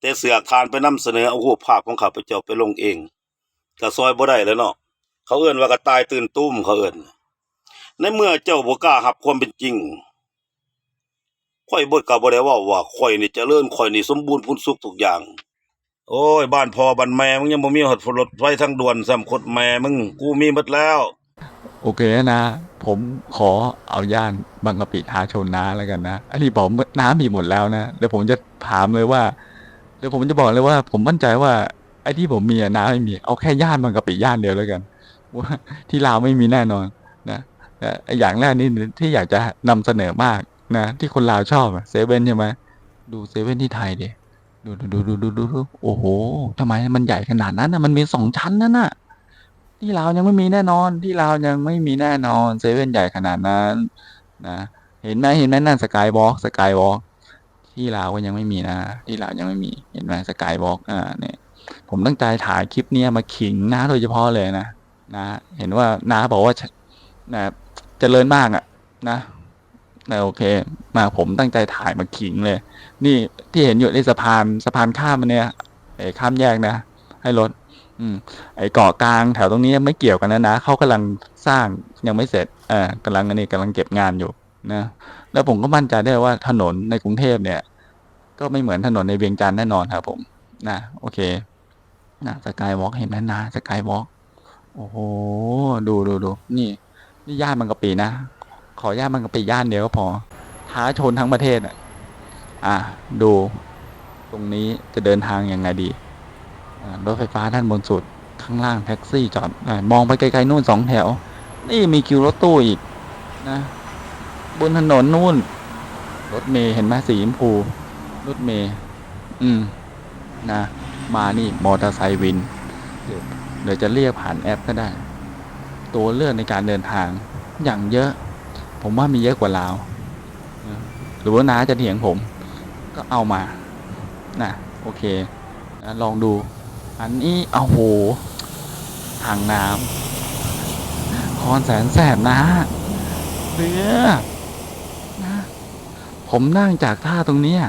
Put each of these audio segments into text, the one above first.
แต่เสือกคานไปนำเสนอเอารูปภาพของข้าพเจ้าไปลงเองก็ซอยบ่ได้แล้วเนาะเขาเอิ้นว่ากระตายตื่นตุ้มเขาเอิ้นในเมื่อเจ้าบ่กล้ารับความเป็นจริงข่อยบ่ก็บ่ได้ว้าว่าข่อยนี่เจริญข่อยนี่สมบูรณ์พูนสุขทุกอย่าง โอ้ย บ้านพ่อบ้านแม่มึงยังบ่มีรถรถไฟทางด่วนซ้ำคดแม่มึงกูมีหมดแล้ว โอเคนะ ผมขอเอาย่านบางกะปิทาชนน้าแล้วกันนะ อันนี้บอกน้ามีหมดแล้วนะเดี๋ยวผมจะถามเลยว่า เดี๋ยวผมจะบอกเลยว่า ผมมั่นใจว่าไอ้ที่ผมมีอะน้าไม่มี เอาแค่ย่านบางกะปิย่านเดียวแล้วกัน ว่าที่ลาวไม่มีแน่นอนนะแต่ไออย่างแรกนี่ที่อยากจะนำเสนอมากนะ ที่คนลาวชอบเซเว่นใช่ไหมดูเซเว่นที่ไทยดิดูดูดูดูดูดูโอ้โหทำไมมันใหญ่ขนาดนั้นนะมันมีสองชั้นนั่นน่ะ ที่ลาวยังไม่มีแน่นอน ที่ลาวยังไม่มีแน่นอนเซเว่นใหญ่ขนาดนั้น นะเห็นไหมเห็นไหมนั่นสกายวอล์กสกายวอล์ก ที่ลาวก็ยังไม่มีนะ ที่ลาวยังไม่มีเห็นไหมสกายวอล์กอ่าเนี่ยผมตั้งใจถ่ายคลิปเนี้ยมาขิงนะโดยเฉพาะเลยนะนะ เห็นว่านาบอกว่านะเจริญมากอะนะนะโอเค มาผมตั้งใจถ่ายมาขิงเลย นี่ที่เห็นอยู่ในสะพานสะพานข้ามมันเนี่ยไอ้ข้ามแยกนะให้รถ อืม ไอ้เกาะกลางแถวตรงนี้ไม่เกี่ยวกันนะนะเขากำลังสร้างยังไม่เสร็จเออกำลังอันนี้กำลังเก็บงานอยู่นะ แล้วผมก็มั่นใจได้ว่าถนนในกรุงเทพเนี่ย ก็ไม่เหมือนถนนในเวียงจันทร์แน่นอนครับผมนะโอเคนะสกายวอล์กเห็นไหมนะสกายวอล์กโอ้โหดูดูดูนี่ นี่ย่านบางกะปินะ ขอย่านบางกะปิย่านเดียวก็พอท้าชนทั้งประเทศอะ อะดู ตรงนี้จะเดินทางยังไงดีรถไฟฟ้าด้านบนสุดข้างล่างแท็กซี่จอดอมองไปไกลๆนู่นสองแถว นี่มีคิวรถตู้อีกนะ บนถนนนู่น รถเมย์เห็นไหมสีชมพู รถเมย์อืม นะ มานี่มอเตอร์ไซค์วิน เดี๋ยวจะเรียกผ่านแอปก็ได้ ตัวเลือกในการเดินทาง อย่างเยอะ ผมว่ามีเยอะกว่าลาวหรือว่าน้าจะเถียงผม ก็เอามา นะโอเคนะลองดู อันนี้เอาโหทางน้ำคอนแสนแสบนะเรือ ผมนั่งจากท่าตรงเนี้ย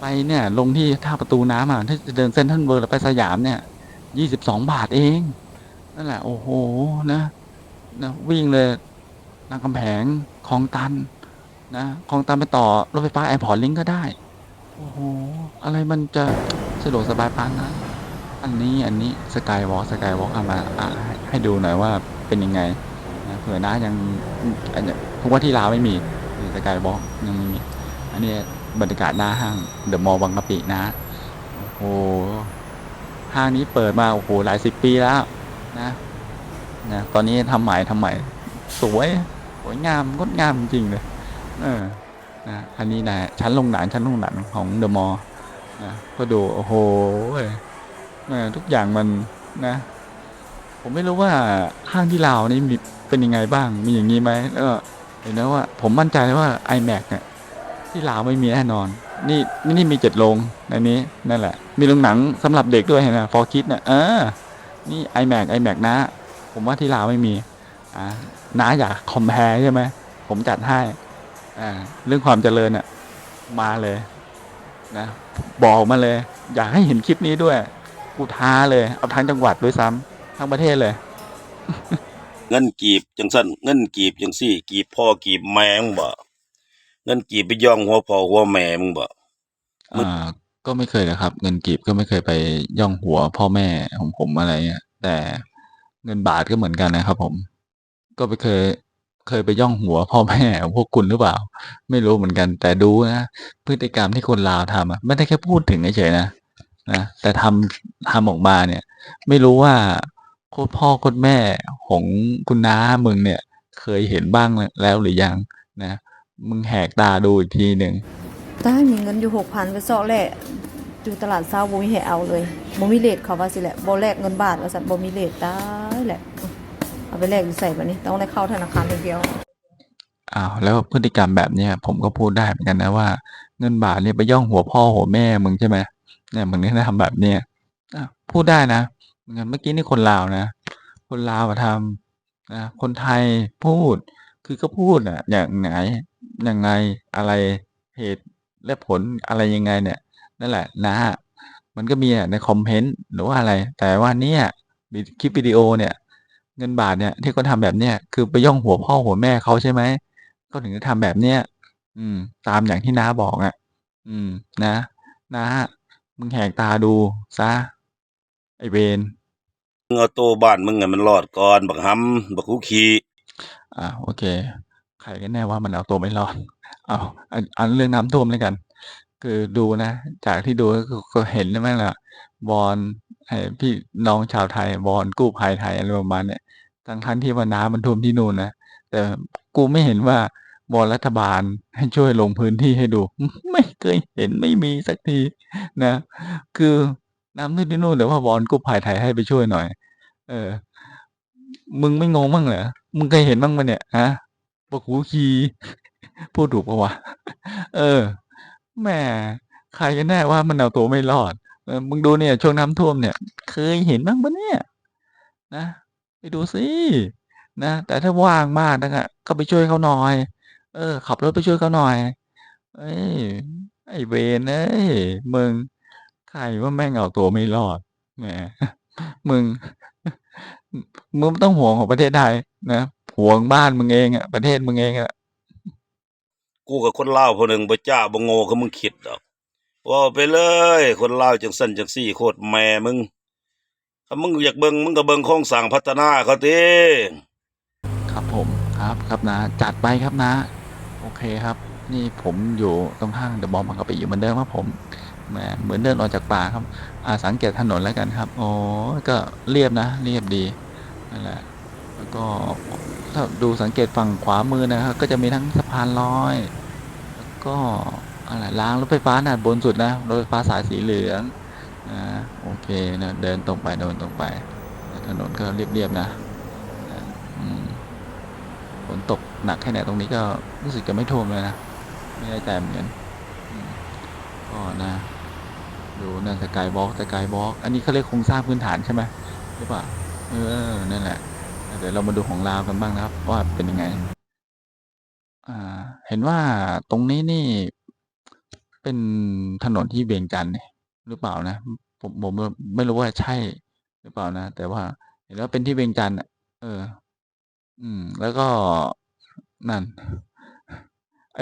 ไปเนี่ย ลงที่ท่าประตูน้ำอะถ้าจะเดินเส้นท่านเวิร์ลไปสยามเนี่ยยี่สิบสองบาทเอง นั่นแหละ โอ้โหนะนะวิ่งเลยนางกำแพงคลองตัน นะคลองตันไปต่อรถไฟฟ้าแอร์พอร์ตลิงก็ได้ โอ้โห อะไรมันจะสะดวกสบายปานนั้นอันนี้อันนี้สกายวอล์กสกายวอล์กเอามาให้ดูหน่อยว่าเป็นยังไงนะเผื่อน้ายังอันเนี้ยเพราะว่าที่ลาวไม่มี สกายวอล์กยังไม่มีอันนี้บรรยากาศหน้าห้างเดอะมอลล์บางกะปินะโอ้โหห้างนี้เปิดมาโอ้โหหลายสิบปีแล้วนะนะตอนนี้ทำใหม่ทำใหม่สวยสวยงามงดงามจริงเลยเออนะอันนี้นะชั้นลงหนังชั้นลงหนังของเดอะมอลล์นะก็ดูโอ้โหเออทุกอย่างมันนะ ผมไม่รู้ว่าห้างที่ลาวนี่เป็นยังไงบ้างมีอย่างนี้ไหมแล้ว ห็นนะว่าผมมั่นใจว่า iMac เนี่ยที่ลาวไม่มีแน่นอน นี่นี่มีเจ็ดโรงในนี้นั่นแหละ มีโรงหนังสำหรับเด็กด้วยเห็นไหมฟอร์คิดเนี่ยเออ นี่ iMac iMac นะ ผมว่าที่ลาวไม่มีอ่าน้าอยากคอมแพร์ใช่ไหมผมจัดให้อ่าเรื่องความเจริญอะมาเลยนะบอกมาเลย อยากให้เห็นคลิปนี้ด้วย กูท้าเลย เอาทั้งจังหวัดด้วยซ้ำทั้งประเทศเลย เงินกีบจังซั่นเงินกีบจังซี่ กีบพ่อกีบแม่มึงบ่เงินกีบไปย่องหัวพ่อหัวแม่มึงบ่อ่า ก็ไม่เคยนะครับ เงินกีบก็ไม่เคยไปย่องหัวพ่อแม่ของผมอะไรเงี้ยแต่เงินบาทก็เหมือนกันนะครับ ผม ก็ไปเคยเคยไปย่องหัวพ่อแม่ของพวกคุณหรือเปล่า ไม่รู้เหมือนกัน แต่ดูนะพฤติกรรมที่คนลาวทำอะไม่ได้แค่พูดถึงเฉยๆนะนะแต่ทำทำออกมาเนี่ย ไม่รู้ว่า โคตรพ่อโคตรแม่ของคุณน้ามึงเนี่ย เคยเห็นบ้างแล้วหรือยังนะ มึงแหกตาดูอีกทีหนึ่งได้มีเงินอยู่หกพันไปเซาะแหละอยู่ตลาดเช้าบ่มีให้เอาเลยบ่มีเลทเขาว่าสิแหละบ่แลกเงินบาทว่าซั่นบ่มีเลทได้แหละ เอาไปแลกอยู่ใส่บัดนี้ ต้องได้เข้าธนาคารอย่างเดียวอ้าวแล้วพฤติกรรมแบบเนี้ยผมก็พูดได้เหมือนกันนะว่า เงินบาทเนี่ยไปย่องหัวพ่อหัวแม่มึงใช่ไหมเนี่ยมึงนี่ทำแบบเนี้ยอะพูดได้นะเห มือนกันเมื่อกี้นี่คนลาวนะ คนลาวทำนะคนไทยพูดคือก็พูดอะอย่างไหนอยังไงอะไรเหตุและผลอะไรยังไงเนี่ย นั่นแหละนะมันก็มีในคอมเมนต์หรือว่าอะไร แต่ว่าเนี่ยคลิปวิดีโอเนี่ย เงินบาทเนี่ยที่เขาทำแบบเนี้ยคือไปย่องหัวพ่อหัวแม่เขาใช่ไหมเขาถึงจะทำแบบเนี้ยอืม ตามอย่างที่น้าบอกอะ อืม นะน้ามึงแหกตาดูซะไอเวน มึงเอาตัวบ้านมึงให้มันรอดก่อนบักหำบักคุขี้อ่าโอเค ใครกันแน่ว่ามันเอาตัวไม่รอด เอาอันอันเรื่องน้ำท่วมเลยกัน คือดูนะ จากที่ดูก็คือก็เห็นใช่ไหมล่ะ บอลไอ้พี่น้องชาวไทย บอลกู้ภัยไทยอะไรประมาณเนี้ยทั้งทั้งที่ว่าน้ำมันท่วมที่นู่นนะ แต่กูไม่เห็นว่าบอลรัฐบาลให้ช่วยลงพื้นที่ให้ดู ไม่เคยเห็นไม่มีสักทีนะ คือ น้ำท่วมที่นู่นแต่ว่าบอลกู้ภัยไทยให้ไปช่วยหน่อย เออ มึงไม่งงบ้างเหรอ มึงเคยเห็นบ้างปะเนี่ยฮะบอกหูคีพูดถูกปะวะ เออแหม่ใครกันแน่ว่ามันเอาตัวไม่รอด มึงดูเนี่ย ช่วงน้ำท่วมเนี่ย เคยเห็นบ้างปะเนี่ย นะ ไปดูสิ นะ แต่ถ้าว่างมากนะก็ไปช่วยเขาหน่อย เออ ขับรถไปช่วยเขาหน่อย เอ้ย ไอ้เวนเอ้ย มึง ใครว่าแม่งเอาตัวไม่รอดแหมมึงมึงไม่ต้องห่วงของประเทศไทยนะห่วงบ้านมึงเองอะประเทศมึงเองอะกูกับคนลาวผู้หนึ่งบ่จ้าบ่โง่คือมึงคิดดอกว่าไปเลย คนลาวจังซั่นจังซี่โคตรแม่มึงถ้ามึงอยากเบิ่งมึงก็เบิ่งโครงสร้างพัฒนาเขาติครับผมครับครับนะ จัดไปครับนะ โอเคครับ นี่ผมอยู่ตรงห้างเดอะบอมบางกะปิอยู่เหมือนเดิมครับผม แหมเหมือนเดินออกจากป่าครับอาสังเกตถนนแล้วกันครับโอ้ก็เรียบนะ เรียบดีนั่นแหละแล้วก็ถ้าดูสังเกตฝั่งขวามือนะครับ ก็จะมีทั้งสะพานลอย แล้วก็อะไรรางรถไฟฟ้าน่ะบนสุดนะรถไฟฟ้าสายสีเหลืองนะโอเคนะเดินตรงไปเดินตรงไป ถนนก็เรียบๆนะนะฝนตกหนักแค่ไหนตรงนี้ก็รู้สึกจะไม่ท่วมเลยนะ ไม่แน่ใจเหมือนกันอืมก็นะ ดูนั่นสกายบล็อกสกายบล็อกอันนี้เขาเรียกโครงสร้างพื้นฐานใช่ไหมหรือเปล่าเออนั่นแหละเดี๋ยวเรามาดูของลาวกันบ้างนะครับ ว่าเป็นยังไง อ่า เห็นว่าตรงนี้นี่ เป็นถนนที่เวียงจันทร์นี่หรือเปล่านะผมผมไม่รู้ว่าใช่หรือเปล่านะแต่ว่า เห็นว่าเป็นที่เวียงจันทร์อะเออ อืม แล้วก็นั่นไอ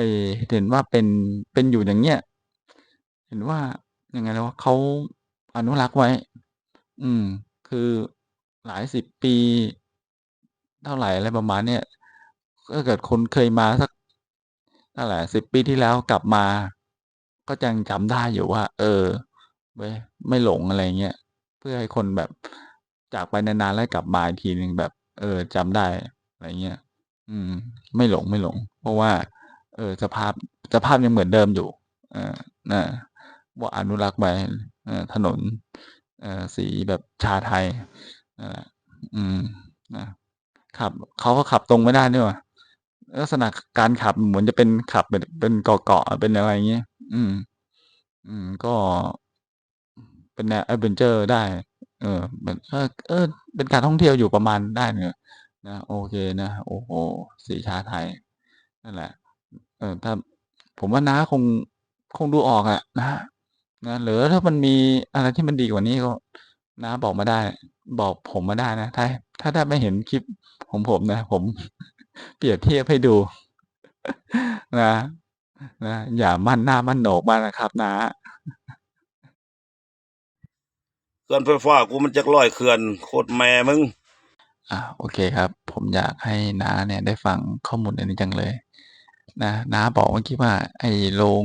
เห็นว่าเป็นเป็นอยู่อย่างเงี้ย เห็นว่า ยังไงแล้วเขาอนุรักษ์ไว้ อืม คือหลายสิบปี เท่าไหร่อะไรประมาณเนี้ยถ้าเกิดคนเคยมาสักเท่าไหร่สิบปีที่แล้วกลับมา ก็ยังจำได้อยู่ว่า เออเว้ยไม่หลงอะไรเงี้ยเพื่อให้คนแบบจากไปนานๆแล้วกลับมาอีกทีหนึ่งแบบ เออจำได้อะไรเงี้ยอืม ไม่หลงไม่หลง เพราะว่า เออสภาพสภาพยังเหมือนเดิมอยู่ เออนะ ว่าอนุรักษ์ไว้ถนนสีแบบชาไทยนั่นแหละอืมนะขับเขาก็ขับตรงไม่ได้นี่หว่าลักษณะการขับเหมือนจะเป็นขับเป็นเป็นเกาะเป็นอะไรอย่างเงี้ยอืม อืม ก็เป็นแนวแอดเวนเจอร์ได้ เออเป็นเออเออ เป็นการท่องเที่ยวอยู่ประมาณได้เนอะนะโอเคนะโอ้โหสีชาไทย นั่นแหละ เออถ้าผมว่าน้าคงคงดูออกอะนะ นะหรือถ้ามันมีอะไรที่มันดีกว่านี้ก็น้าบอกมาได้ บอกผมมาได้นะถ้าถ้าได้ไม่เห็นคลิปของผมนะ ผมเปรียบเทียบให้ดู นะนะอย่ามั่นหน้ามั่นโหนกมากนะครับ นะเขื่อนไฟฟ้ากูมันจักร้อยเขื่อนโคตรแม่มึง อ่าโอเคครับ ผมอยากให้น้าเนี่ย ได้ฟังข้อมูลอันนี้จังเลย นะน้าบอกเมื่อกี้ว่า ไอ้โรง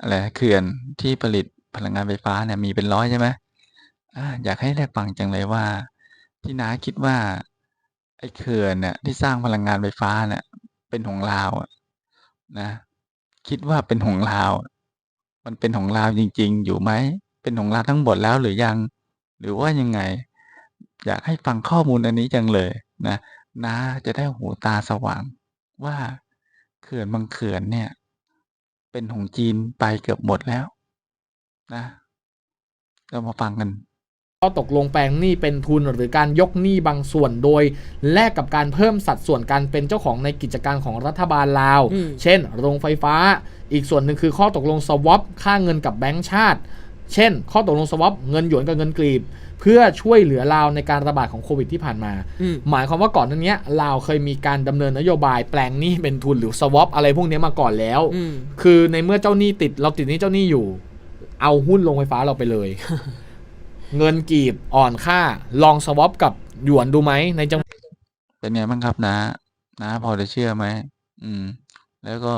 อะไรเขื่อนที่ผลิต พลังงานไฟฟ้าเนี่ยมีเป็นร้อยใช่ไหมอยากให้ได้ฟังจังเลยว่า ที่น้าคิดว่า ไอ้เขื่อนเนี่ยที่สร้างพลังงานไฟฟ้าเนี่ยเป็นของลาวนะ คิดว่าเป็นของลาว มันเป็นของลาวจริง ๆ อยู่ไหมเป็นของลาวทั้งหมดแล้วหรือยัง หรือว่ายังไง อยากให้ฟังข้อมูลอันนี้จังเลยนะน้าจะได้หูตาสว่างว่าเขื่อนบางเขื่อนเนี่ย เป็นของจีนไปเกือบหมดแล้ว นะเรามาฟังกันข้อตกลงแปลงหนี้เป็นทุนหรือการยกหนี้บางส่วนโดย แลกกับการเพิ่มสัดส่วนการเป็นเจ้าของในกิจการของรัฐบาลลาวอืมเช่น โรงไฟฟ้า อีกส่วนหนึ่งคือข้อตกลงสวอปค่าเงินกับแบงก์ชาติ เช่น ข้อตกลงสวอปเงินหยวนกับเงินกรีบ เพื่อช่วยเหลือลาวในการระบาดของโควิดที่ผ่านมาอืมหมายความว่าก่อนหนั้นเนี้ยลาวเคยมีการดำเนินนโยบายแปลงหนี้เป็นทุนหรือสวอปอะไรพวกเนี้ยมาก่อนแล้วอืมคือในเมื่อเจ้าหนี้ติดเราติดหนี้เจ้าหนี้อยู่ เอาหุ้นลงไฟฟ้าเราไปเลย เงินกีบอ่อนค่า ลองสวอปกับหยวนดูไหมในจังเป็นไงบ้างครับนะนะพอจะเชื่อไหมอืม แล้วก็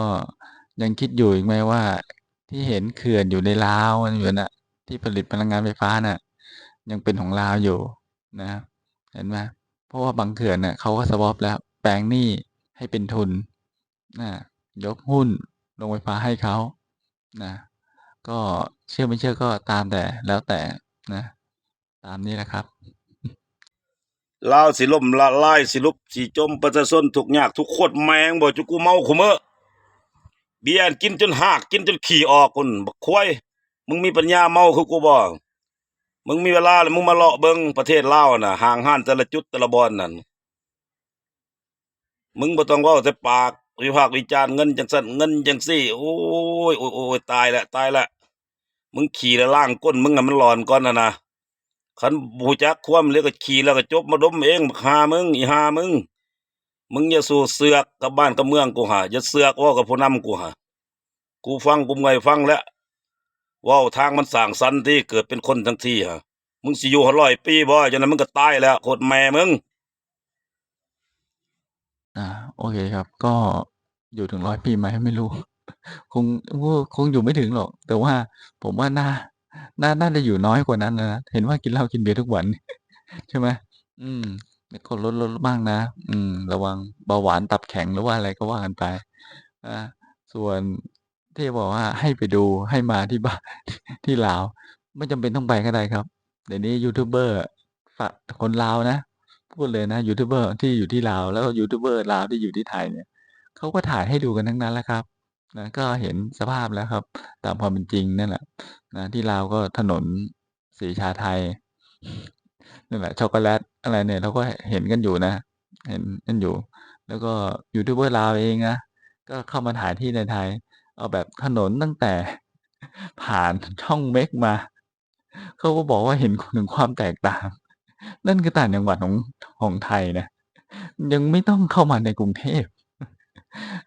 ยังคิดอยู่อีกไหมว่า ที่เห็นเขื่อนอยู่ในลาวมันอยู่น่ะ ที่ผลิตพลังงานไฟฟ้าน่ะ ยังเป็นของลาวอยู่นะเห็นไหมเพราะว่าบางเขื่อนน่ะเขาก็สวอปแล้ว แปลงหนี้ให้เป็นทุนนะยกหุ้นลงไฟฟ้าให้เขานะ ก็เชื่อไม่เชื่อก็ตามแต่แล้วแต่นะ ตามนี้แหละครับลาวสิลมละลายสิลุบสิจมประชาชนทุกยากทุกโคตรแมงบ่จุกูเมาคุมื้อเบียร์กินจนหากกินจนขี้ออกพุ่นบักควายมึงมีปัญญาเมาคือกูบ่มึงมีเวลาแล้วมึงมาเลาะเบิงประเทศลาวน่ะห่างห้านแต่ละจุดแต่ละบอนนั่นมึงบ่ต้องเว้าแต่ปาก วิพากษ์วิจารณ์เงินจังซั่นเงินจังซี่ โอ้ยโอ้ยโอ้ยตายล้วตายล้วมึงขี่แล้วล่างก้นมึงอะมันหลอนก่อนนะนะคันบูจักความเรียกก็ขี่แล้วก็จบมาดมเองหามึงอีหามึง มึงอย่าสู่เสือกกับบ้านกับเมืองกูหาอย่าเสือกว่ากับผู้นำกูหากูฟังกูไงฟังแล้วว่าทางมันสร้างสรรค์ที่เกิดเป็นคนทั้งที่ฮะมึงสิอยู่หร้อยปีบ่จนนั้นมึงก็ตายแล้วโคตรแม่มึง อ่า โอเคครับ ก็อยู่ถึงร้อยปีไหมไม่รู้ คงคงอยู่ไม่ถึงหรอก แต่ว่าผมว่าน่า น่า น่าจะอยู่น้อยกว่านั้นนะ เห็นว่ากินเหล้ากินเบียร์ทุกวัน ใช่ไหม อืมแล้วก็ลดลดบ้างนะ อืม ระวังเบาหวานตับแข็งหรือว่าอะไรก็ว่ากันไป อ่า ส่วนที่บอกว่าให้ไปดูให้มาที่บ้าน ที่ลาว ไม่จำเป็นต้องไปก็ได้ครับ เดี๋ยวนี้ยูทูบเบอร์ฝะคนลาวนะ พูดเลยนะยูทูบเบอร์ที่อยู่ที่ลาวแล้วยูทูบเบอร์ลาวที่อยู่ที่ไทยเนี่ยเขาก็ถ่ายให้ดูกันทั้งนั้นแหละครับนะก็เห็นสภาพแล้วครับ ตามความเป็นจริงนั่นแหละนะที่ลาวก็ถนนสีชาไทยนั่นแหละช็อกโกแลตอะไรเนี่ยเราก็เห็นกันอยู่นะ เห็นกันอยู่ แล้วก็ยูทูบเบอร์ลาวเองนะก็เข้ามาถ่ายที่ในไทย เอาแบบถนนตั้งแต่ผ่านช่องเมกมา เขาก็บอกว่าเห็นถึงความแตกต่าง นั่นคือต่างจังหวัดของของไทยนะ ยังไม่ต้องเข้ามาในกรุงเทพ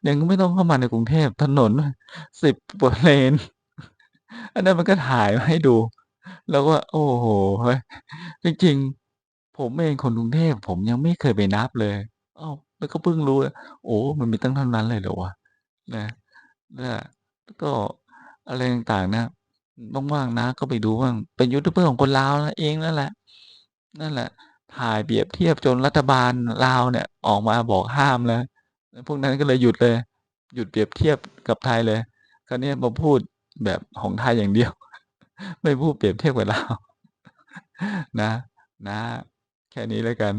ยังไม่ต้องเข้ามาในกรุงเทพ ถนนสิบกว่าเลน อันนั้นมันก็ถ่ายมาให้ดู แล้วก็โอ้โหจริงๆ ผมเองคนกรุงเทพ ผมยังไม่เคยไปนับเลยอ้าวแล้วก็เพิ่งรู้ โอ้ มันมีตั้งเท่านั้นเลยเหรอวะนะนะแล้วก็อะไรต่างๆนะว่างๆนะ ก็ไปดูบ้างเป็นยูทูบเบอร์ของคนลาวเองนั่นแหละ นั่นแหละ ถ่ายเปรียบเทียบจนรัฐบาลลาวเนี่ย ออกมาบอกห้ามแล้วพวกนั้นก็เลยหยุดเลย หยุดเปรียบเทียบกับไทยเลย คราวนี้มาพูดแบบของไทยอย่างเดียว ไม่พูดเปรียบเทียบกับลาวนะ นะ แค่นี้แล้วกัน